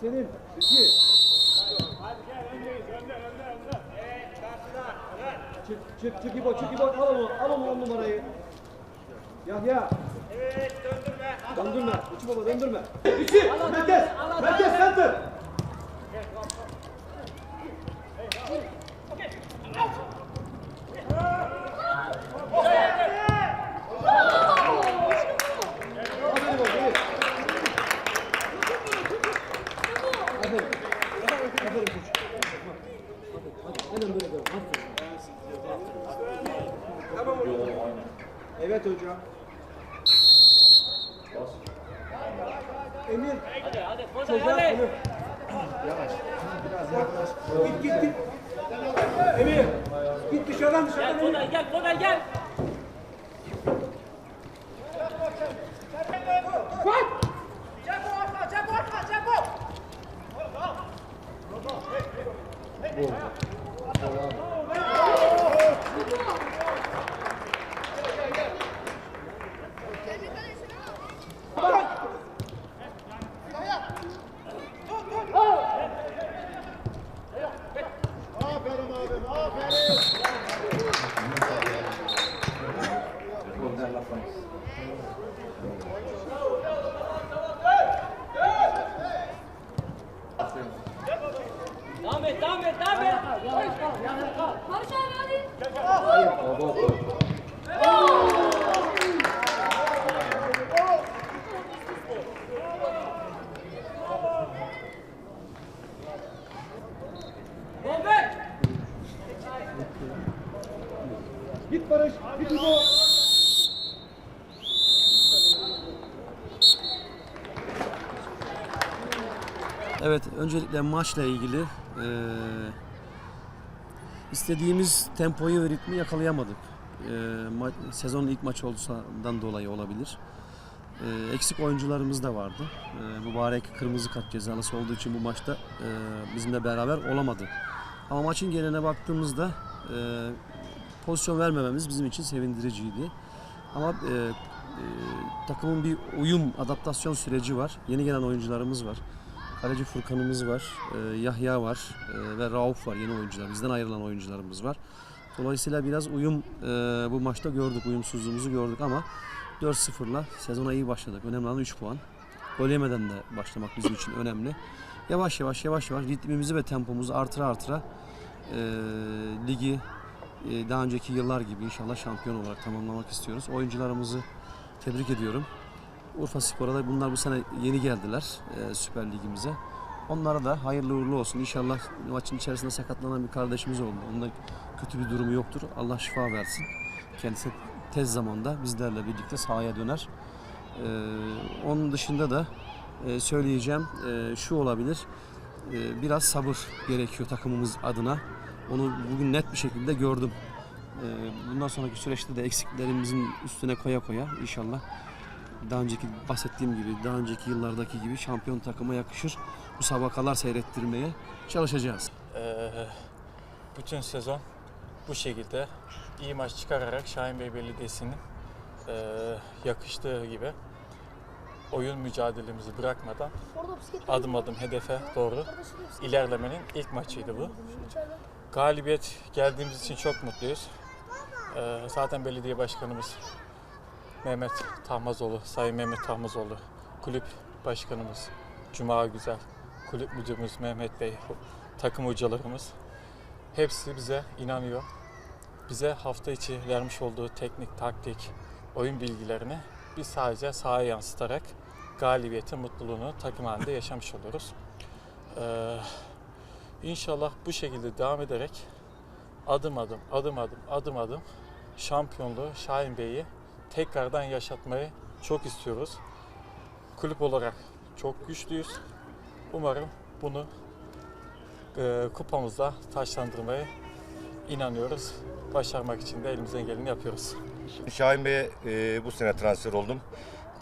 senin. İki. Çık çık çık İbo çık İbo al onu al onu on numarayı. Yahya. Evet döndürme. Döndürme. Uçu baba döndürme. İki. Merkez. Merkez center. Evet hocam. Emir. Hadi hadi Çocuğa hadi. bunu. Yavaş. Biraz yaklaş. Git git git. Emir. Git dışarıdan dışarıdan. Gel Emir. Foda gel Foda gel. Devam et devam et devam et. Barış abi hadi. Git Barış. Git İbo. Evet, öncelikle maçla ilgili eee, istediğimiz tempoyu ve ritmi yakalayamadık. Eee, ma- sezonun ilk maçı olduğundan dolayı olabilir. Eee, eksik oyuncularımız da vardı. Eee mübarek kırmızı kart cezalısı olduğu için bu maçta eee, bizimle beraber olamadı. Ama maçın geneline baktığımızda eee, pozisyon vermememiz bizim için sevindiriciydi. Ama eee, eee, takımın bir uyum, adaptasyon süreci var. Yeni gelen oyuncularımız var. Kaleci Furkan'ımız var, e, Yahya var e, ve Rauf var yeni oyuncular. Bizden ayrılan oyuncularımız var. Dolayısıyla biraz uyum e, bu maçta gördük, uyumsuzluğumuzu gördük ama 4-0'la sezona iyi başladık. Önemli olan 3 puan. Gol yemeden de başlamak bizim için önemli. Yavaş yavaş yavaş yavaş ritmimizi ve tempomuzu artıra artıra e, ligi e, daha önceki yıllar gibi inşallah şampiyon olarak tamamlamak istiyoruz. Oyuncularımızı tebrik ediyorum. Urfa Spor'a bunlar bu sene yeni geldiler e, Süper Ligimize. Onlara da hayırlı uğurlu olsun. İnşallah maçın içerisinde sakatlanan bir kardeşimiz oldu. Onun da kötü bir durumu yoktur. Allah şifa versin. Kendisi tez zamanda bizlerle birlikte sahaya döner. E, onun dışında da e, söyleyeceğim e, şu olabilir. E, biraz sabır gerekiyor takımımız adına. Onu bugün net bir şekilde gördüm. E, bundan sonraki süreçte de eksiklerimizin üstüne koya koya inşallah daha önceki bahsettiğim gibi, daha önceki yıllardaki gibi şampiyon takıma yakışır müsabakalar seyrettirmeye çalışacağız. Ee, bütün sezon bu şekilde iyi maç çıkararak Şahin Bey Belediyesi'nin e, yakıştığı gibi oyun mücadelemizi bırakmadan adım adım hedefe doğru ilerlemenin ilk maçıydı bu. Galibiyet geldiğimiz için çok mutluyuz. Ee, zaten belediye başkanımız Mehmet Tahmazoğlu, Sayın Mehmet Tahmazoğlu, kulüp başkanımız Cuma Güzel, kulüp müdürümüz Mehmet Bey, takım hocalarımız hepsi bize inanıyor. Bize hafta içi vermiş olduğu teknik, taktik, oyun bilgilerini biz sadece sahaya yansıtarak galibiyetin mutluluğunu takım halinde yaşamış oluyoruz. Ee, inşallah bu şekilde devam ederek adım adım, adım adım, adım adım şampiyonluğu Şahin Bey'i tekrardan yaşatmayı çok istiyoruz. Kulüp olarak çok güçlüyüz. Umarım bunu e, kupamızda taşlandırmayı inanıyoruz. Başarmak için de elimizden geleni yapıyoruz. Şahin Bey'e e, bu sene transfer oldum.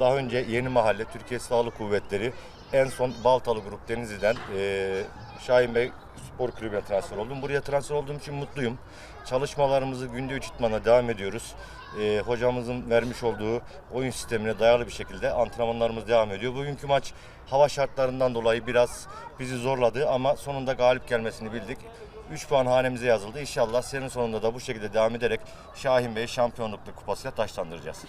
Daha önce Yeni Mahalle, Türkiye Sağlık Kuvvetleri, en son Baltalı Grup Denizli'den e, Şahin Bey Spor Kulübü'ne transfer oldum. Buraya transfer olduğum için mutluyum. Çalışmalarımızı günde üç itmana devam ediyoruz. E, hocamızın vermiş olduğu oyun sistemine dayalı bir şekilde antrenmanlarımız devam ediyor. Bugünkü maç hava şartlarından dolayı biraz bizi zorladı ama sonunda galip gelmesini bildik. 3 puan hanemize yazıldı. İnşallah senin sonunda da bu şekilde devam ederek Şahin Bey şampiyonluklu kupasıyla taşlandıracağız.